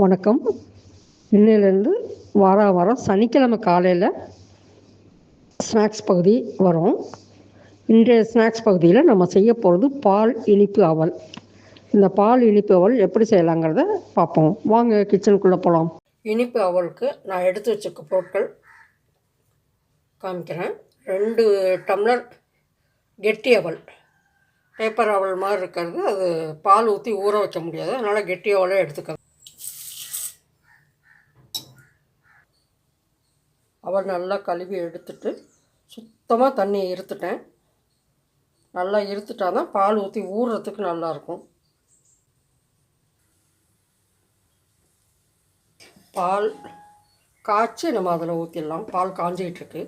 வணக்கம். இன்னையிலேருந்து வார வாரம் சனிக்கிழமை காலையில் ஸ்நாக்ஸ் பகுதி வரும். இன்றைய ஸ்நாக்ஸ் பகுதியில் நம்ம செய்ய போகிறது பால் இனிப்பு அவல். இந்த பால் இனிப்பு அவல் எப்படி செய்யலாங்கிறத பார்ப்போம். வாங்க கிச்சனுக்குள்ளே போகலாம் இனிப்பு அவலுக்கு நான் எடுத்து வச்சுக்க பொருட்கள் காமிக்கிறேன். ரெண்டு டம்ளர் கெட்டி அவல். பேப்பர் அவல் மாதிரி இருக்கிறது. அது பால் ஊற்றி ஊற வைக்க முடியாது. அதனால் கெட்டி அவலே எடுத்துக்கிறேன் அவர் நல்லா கழுவி எடுத்துட்டு சுத்தமாக தண்ணியை இருத்துட்டேன். நல்லா இருத்துட்டா தான் பால் ஊற்றி ஊறுறதுக்கு நல்லாயிருக்கும் பால் காய்ச்சி நம்ம அதில் ஊற்றிடலாம் பால் காஞ்சிக்கிட்டு இருக்கு.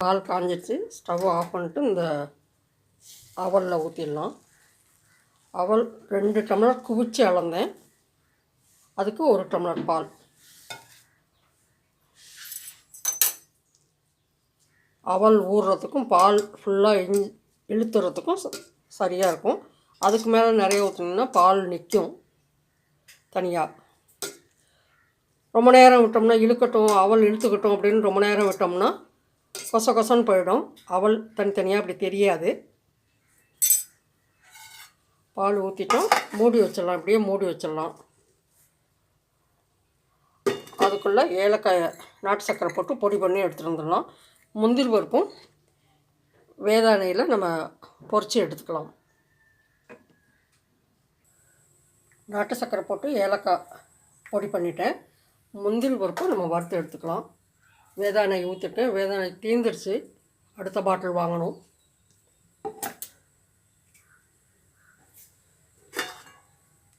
பால் காஞ்சிச்சு ஸ்டவ் ஆஃப் பண்ணிட்டு இந்த அவலில் ஊற்றிடலாம் அவல் ரெண்டு டம்ளர் குவிச்சு அளந்தேன். அதுக்கு ஒரு டம்ளர் பால். அவல் ஊறுறதுக்கும் பால் ஃபுல்லாக இஞ் இழுத்துறதுக்கும் ச- சரியாக இருக்கும். அதுக்கு மேலே நிறைய ஊற்றினீங்கன்னா பால் நிற்கும் தனியாக ரொம்ப நேரம் விட்டோம்னா இழுக்கட்டும் அவல் இழுத்துக்கட்டும் அப்படின்னு ரொம்ப நேரம் விட்டோம்னா கொச கொசன்னு போயிடும். அவள் தனித்தனியாக அப்படி தெரியாது. பால் ஊற்றிட்டோம் மூடி வச்சிடலாம். அப்படியே மூடி வச்சிடலாம். அதுக்குள்ளே ஏலக்காய் நாட்டு சர்க்கரை போட்டு பொடி பண்ணி எடுத்துகிட்டு வந்துடலாம். முந்திரி பருப்பும் வேதானையில் நம்ம பொறிச்சு எடுத்துக்கலாம். நாட்டு சர்க்கரை போட்டு ஏலக்காய் பொடி பண்ணிட்டேன். முந்திரி பருப்பும் நம்ம வறுத்து எடுத்துக்கலாம். வேதானை ஊற்றிட்டு வேதானை தீந்துருச்சு. அடுத்த பாட்டில் வாங்கணும்.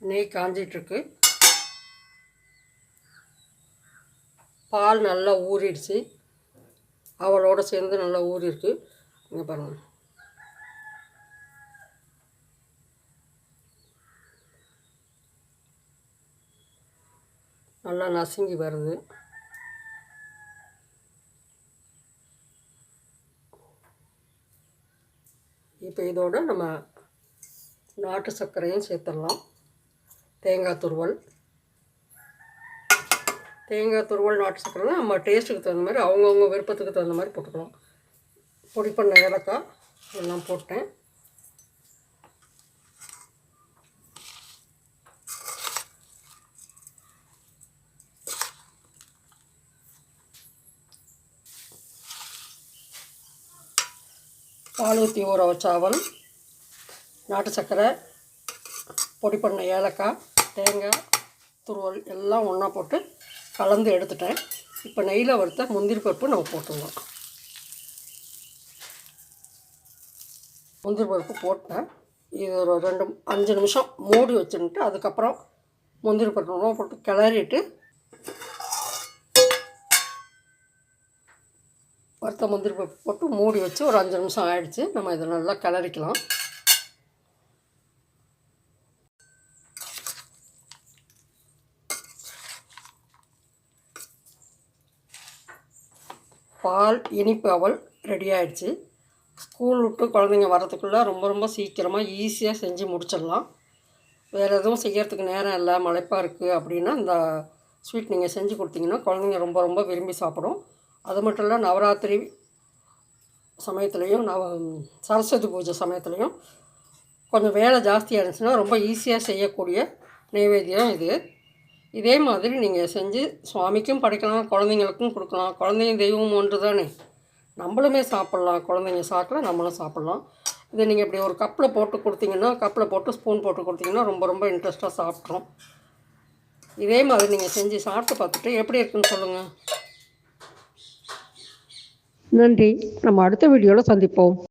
நெய் காஞ்சிட்ருக்கு. பால் நல்லா ஊறிடுச்சு. அவளோட சேர்ந்து நல்லா ஊறிருக்கு இங்கே பாருங்கள் நல்லா நசுங்கி வருது. இப்போ இதோட நம்ம நாட்டு சர்க்கரையும் சேர்த்துடலாம். தேங்காய் துருவல். தேங்காய் துருவல் நாட்டு சர்க்கரை நம்ம டேஸ்ட்டுக்கு தகுந்த மாதிரி அவங்கவுங்க விருப்பத்துக்கு தகுந்த மாதிரி போட்டுக்கலாம். பொடி பண்ண ஏலக்காய் எல்லாம் போட்டேன். பால் ஊற்றி ஊற வச்ச அவல் நாட்டு சர்க்கரை பொடி பண்ண ஏலக்காய் தேங்காய் துருவல் எல்லாம் ஒன்றா போட்டு கலந்து எடுத்துட்டேன். இப்போ நெய்யில் வறுத்த முந்திரி பருப்பு நம்ம போட்டுருவோம் முந்திரி பருப்பு போட்டேன். இது ஒரு ரெண்டு அஞ்சு நிமிஷம் மூடி வச்சுட்டு அதுக்கப்புறம் முந்திரி பருப்பு போட்டு கிளறிட்டு வறுத்த முந்திரி பருப்பு போட்டு மூடி வச்சு ஒரு அஞ்சு நிமிஷம் ஆயிடுச்சு. நம்ம இதை நல்லா கிளறிக்கலாம். பால் இனிப்பு அவல் ரெடி ஆயிடுச்சு. ஸ்கூல் விட்டு குழந்தைங்க வரதுக்குள்ளே ரொம்ப ரொம்ப சீக்கிரமாக ஈஸியாக செஞ்சு முடிச்சிடலாம். வேறு எதுவும் செய்யறதுக்கு நேரம் இல்லை மலைப்பாக இருக்குது அப்படின்னா இந்த ஸ்வீட் நீங்கள் செஞ்சு கொடுத்தீங்கன்னா குழந்தைங்க ரொம்ப ரொம்ப விரும்பி சாப்பிடும். அது மட்டும் இல்லை நவராத்திரி சமயத்துலேயும் நவ சரஸ்வதி பூஜை சமயத்துலேயும் கொஞ்சம் வேலை ஜாஸ்தியாக இருந்துச்சுன்னா ரொம்ப ஈஸியாக செய்யக்கூடிய நைவேத்தியம் இது. இதே மாதிரி நீங்கள் செஞ்சு சுவாமிக்கும் படைக்கலாம் குழந்தைங்களுக்கும் கொடுக்கலாம். குழந்தைங்க தெய்வம் ஒன்று தானே நம்மளுமே சாப்பிட்லாம். குழந்தைங்க சாப்பிட்லாம் நம்மளும் சாப்பிட்லாம். இதை நீங்கள் இப்படி ஒரு கப்பில் போட்டு கொடுத்தீங்கன்னா கப்பில் போட்டு ஸ்பூன் போட்டு கொடுத்தீங்கன்னா ரொம்ப ரொம்ப இன்ட்ரெஸ்ட்டாக சாப்பிட்றோம் இதே மாதிரி நீங்கள் செஞ்சு சாப்பிட்டு பார்த்துட்டு எப்படி இருக்குன்னு சொல்லுங்கள் நன்றி. நம்ம அடுத்த வீடியோவில் சந்திப்போம்.